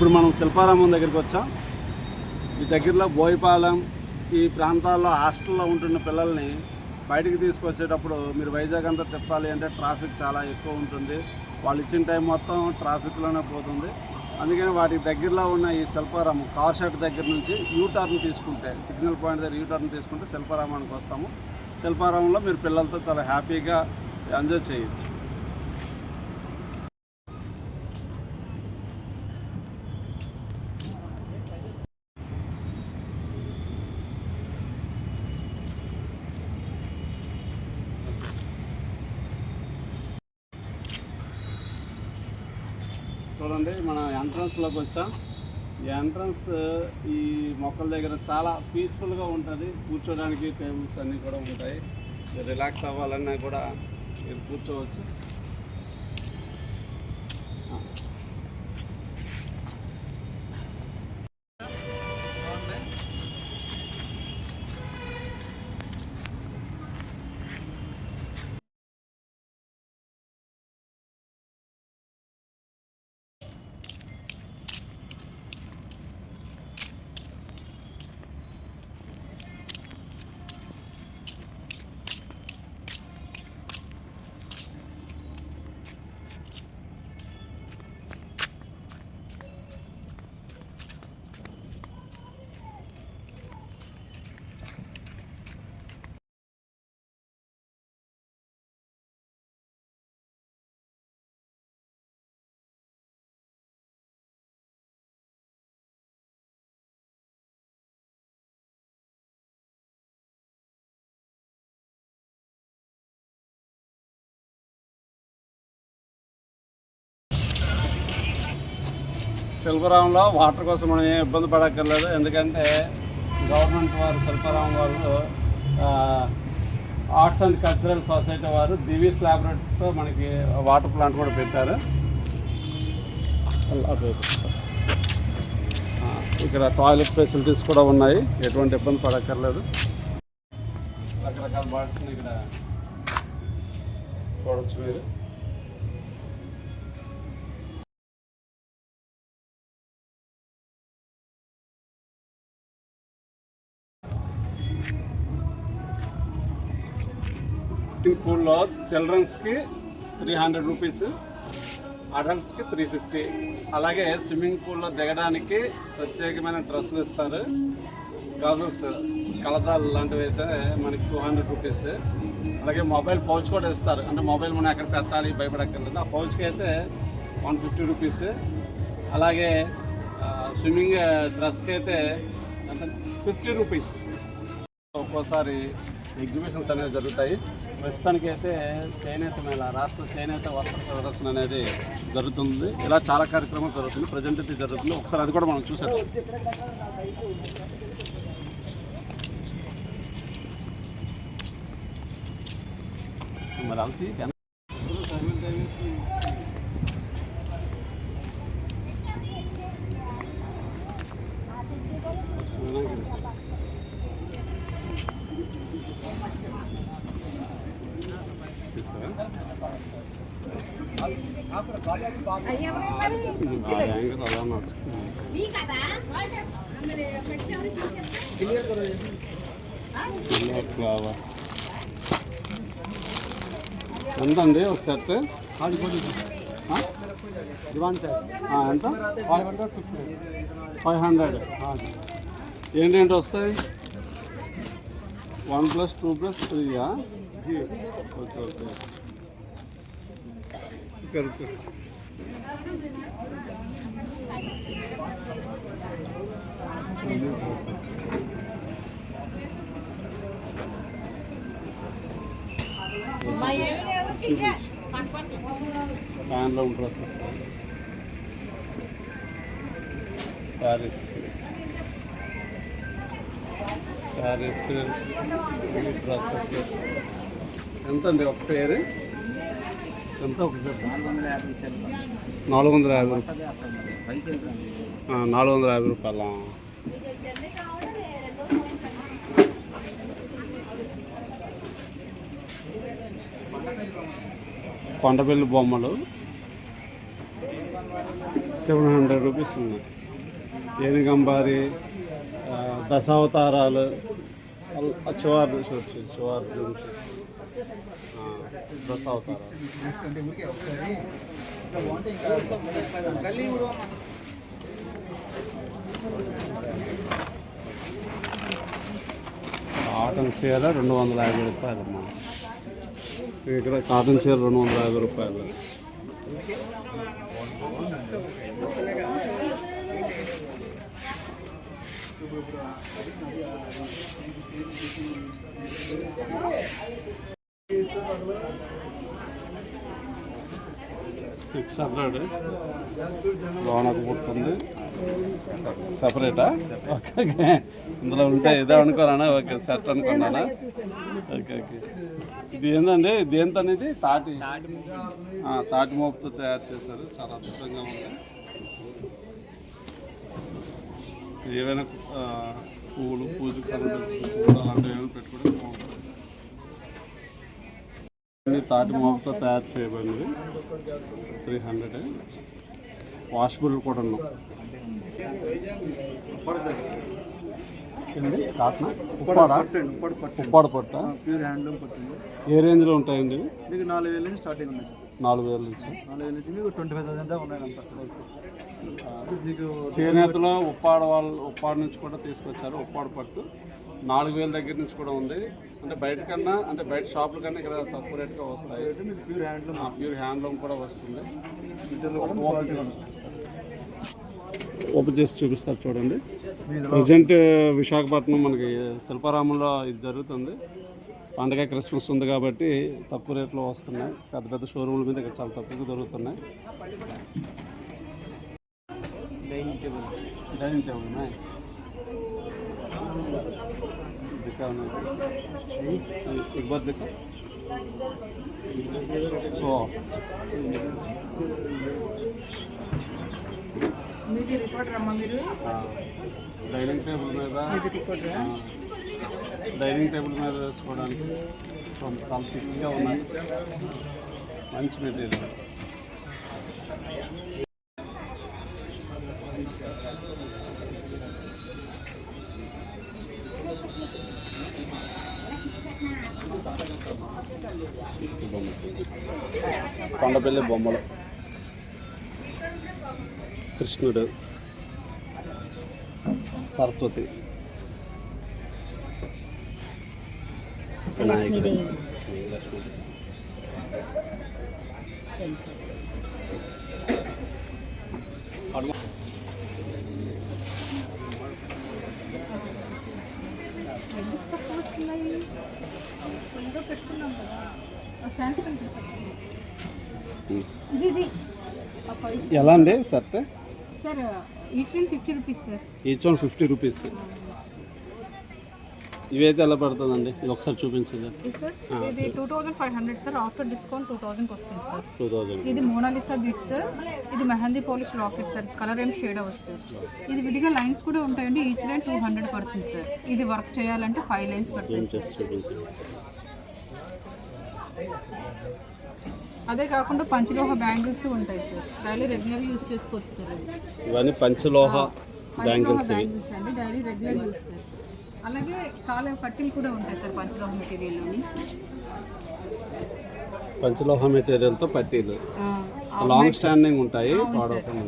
ఇప్పుడు మనం శిల్పారామం దగ్గరికి వచ్చాం. ఈ దగ్గరలో బోయిపాలెం ఈ ప్రాంతాల్లో హాస్టల్లో ఉంటున్న పిల్లల్ని బయటికి తీసుకొచ్చేటప్పుడు మీరు వైజాగ్ అంతా తిప్పాలి అంటే ట్రాఫిక్ చాలా ఎక్కువ ఉంటుంది. వాళ్ళు ఇచ్చిన టైం మొత్తం ట్రాఫిక్లోనే పోతుంది. అందుకని వాటికి దగ్గరలో ఉన్న ఈ శిల్పారామం కార్ షెడ్ దగ్గర నుంచి యూటర్న్ తీసుకుంటే సిగ్నల్ పాయింట్ దగ్గర యూటర్న్ తీసుకుంటే శిల్పారామానికి వస్తాము. శిల్పారామంలో మీరు పిల్లలతో చాలా హ్యాపీగా ఎంజాయ్ చేయొచ్చు. చూడండి మన ఎంట్రన్స్లోకి వచ్చాం. ఈ ఎంట్రన్స్ ఈ మొక్కల దగ్గర చాలా పీస్ఫుల్గా ఉంటుంది. కూర్చోడానికి టేబుల్స్ అన్నీ కూడా ఉంటాయి. రిలాక్స్ అవ్వాలన్నా కూడా మీరు కూర్చోవచ్చు. శిల్పరామంలో వాటర్ కోసం మనం ఏం ఇబ్బంది పడక్కర్లేదు. ఎందుకంటే గవర్నమెంట్ వారు శిల్పరామం వాళ్ళు ఆర్ట్స్ అండ్ కల్చరల్ సొసైటీ వారు దివీస్ ల్యాబొరేటరీస్తో మనకి వాటర్ ప్లాంట్ కూడా పెట్టారు. ఇక్కడ టాయిలెట్ ఫెసిలిటీస్ కూడా ఉన్నాయి. ఎటువంటి ఇబ్బంది పడక్కర్లేదు. రకరకాల బర్డ్స్ని ఇక్కడ చూడొచ్చు మీరు. స్విమ్మింగ్ పూల్లో చిల్డ్రన్స్కి త్రీ హండ్రెడ్ రూపీస్ అడల్ట్స్కి త్రీ ఫిఫ్టీ అలాగే స్విమ్మింగ్ పూల్లో దిగడానికి ప్రత్యేకమైన డ్రెస్సులు ఇస్తారు. గాగుల్స్ కలదాలు లాంటివి అయితే మనకి టూ హండ్రెడ్ రూపీస్ అలాగే మొబైల్ పౌచ్ కూడా ఇస్తారు. అంటే మొబైల్ మనం ఎక్కడ పెట్టాలి భయపడక్కర్లేదు. ఆ పౌచ్కి అయితే వన్ ఫిఫ్టీ రూపీస్ అలాగే స్విమ్మింగ్ డ్రెస్కి అయితే ఫిఫ్టీ రూపీస్ ఒక్కోసారి ఎగ్జిబిషన్స్ అనేవి జరుగుతాయి. ప్రస్తుతానికి అయితే చేనేత మేళ రాష్ట్ర చేనేత వస్త్ర ప్రదర్శన అనేది జరుగుతుంది. ఇలా చాలా కార్యక్రమాలు జరుగుతుంది ప్రజెంట్ అయితే జరుగుతుంది ఒకసారి అది కూడా మనం చూసాం మరి అంతే ఫ్లవర్ ఎంత అండి ఒక సెట్? ఎంత? Five hundred. ఏంటంటే వస్తాయి? One plus two plus త్రీయా? Okay okay. Correct ఫ్యాన్లో డ్రెస్సెస్ శారీస్ శారీస్ డ్రెస్సెస్ ఎంత అండి ఒక పేరు? ఎంత నాలుగు వందల యాభై రూపాయలు. నాలుగు వందల యాభై రూపాయల. కొండపల్లి బొమ్మలు. సెవెన్ హండ్రెడ్ రూపీస్ ఉన్నాయి. ఏనుగంబారి దశావతారాలు దశావతారాలు అల్- ఆ చివారు చివారు చూసి దశావతారాలు కాటన్ చీర రెండు వందల యాభై రూపాయలు అమ్మా. ఇక్కడ కాటన్ చీర రెండు వందల యాభై రూపాయలు. సిక్స్ హండ్రెడ్ లోనకు పుట్టుంది. సపరేటా ఓకే ఇందులో ఉంటే ఇదే అనుకోరానా ఓకే సెట్ అనుకున్నానా? ఓకే ఓకే ఇది ఏంటండి దేంతో అనేది తాటి తాటి మోపుతో తయారు చేశారు. చాలా అద్భుతంగా ఉంది. ఏవైనా పువ్వులు పూజకు సంబంధించిన పువ్వులు అలాంటివి ఏమైనా పెట్టుకోవడం బాగుంటుంది. తాటి మోపుతో తయారు చేయబడినవి. Three hundred. వాష్బుల్ కూడా ఉన్నాం ఏంది? కాటనా ఉప్పాడా. ఉప్పాడ పట్ట. ప్యూర్ హ్యాండ్లూమ్ పట్టింది ఏ రేంజ్లో ఉంటాయండి? మీకు నాలుగు వేల నుంచి స్టార్టింగ్ ఉన్నాయి సార్. నాలుగు వేల నుంచి. నాలుగు వేల నుంచి మీకు ట్వంటీ ఫైవ్ థౌసండ్ దాకా ఉన్నాయి అంతా. మీకు చేనేతలో ఉప్పాడ వాళ్ళు ఉప్పాడ నుంచి కూడా తీసుకొచ్చారు ఉప్పాడ పట్టు. నాలుగు వేల దగ్గర నుంచి కూడా ఉంది. అంటే బయట కన్నా అంటే బయట షాపుల కన్నా ఇక్కడ తక్కువ రేట్గా వస్తాయి. Pure handloom. ప్యూర్ హ్యాండ్లూమ్ కూడా వస్తుంది ఇంటర్లో కూడా క్వాలిటీ ఉంది ఓపెన్ చేసి చూపిస్తారు చూడండి ప్రజెంట్ విశాఖపట్నం మనకి శిల్పారామంలో ఇది జరుగుతుంది పండగ క్రిస్మస్ ఉంది కాబట్టి తక్కువ రేట్లో వస్తున్నాయి పెద్ద పెద్ద షోరూమ్ల మీద ఇక్కడ చాలా తక్కువగా దొరుకుతున్నాయి డైనింగ్ టేబుల్ డైనింగ్ టేబుల్ ఉన్నాయి दिखा उन्होंने एक बार देखो ओ మీది రిపోర్టర్ అమ్మ మీరు. డైనింగ్ టేబుల్ మీద ఆ, డైనింగ్ టేబుల్ మీద వేసుకోవడానికి చాలా థిక్గా ఉన్నాయి మంచి మెటీరియల్ కొండపల్లి బొమ్మలు. కృష్ణుడు సరస్వతి వినాయకుడు లక్ష్మీ అడుగు. పెట్టుకున్నాం కదా సాంస్క్రిట్ ఇది ఇది ఎలా అండి set sir each one fifty rupees sir each one fifty rupees ఇవైతే ఎలా పడుతుందండి? ఇది ఒకసారి చూపించండి. ఇది సార్ ఇది two thousand five hundred sir after discount two థౌజండ్కి వస్తుంది సార్ టూ థౌజండ్ ఇది మోనాలిసా బీట్స్ సార్ ఇది mehndi polish locket sir colour ఏం షేడ్ అవ్వదు సార్ ఇది విడిగా లైన్స్ కూడా ఉంటాయండి. ఈచ్ లైన్ టూ హండ్రెడ్ పడుతుంది సార్ ఇది వర్క్ చేయాలంటే ఫైవ్ లైన్స్ పడుతుంది చూపించండి. అదే కాకుండా పంచలోహ బ్యాంగిల్స్ ఉంటాయి సార్. డైలీ రెగ్యులర్ యూస్ చేసుకోవచ్చు సార్. ఇవన్నీ పంచలోహ బ్యాంగిల్స్ అండి డైలీ రెగ్యులర్ యూస్ సార్. అలాగే కాలే పట్టీలు కూడా ఉంటాయి సార్ పంచలోహ మెటీరియల్లోని. పంచలోహ మెటీరియల్తో పట్టీలు. లాంగ్ స్టాండింగ్ ఉంటాయి పాడవకుండా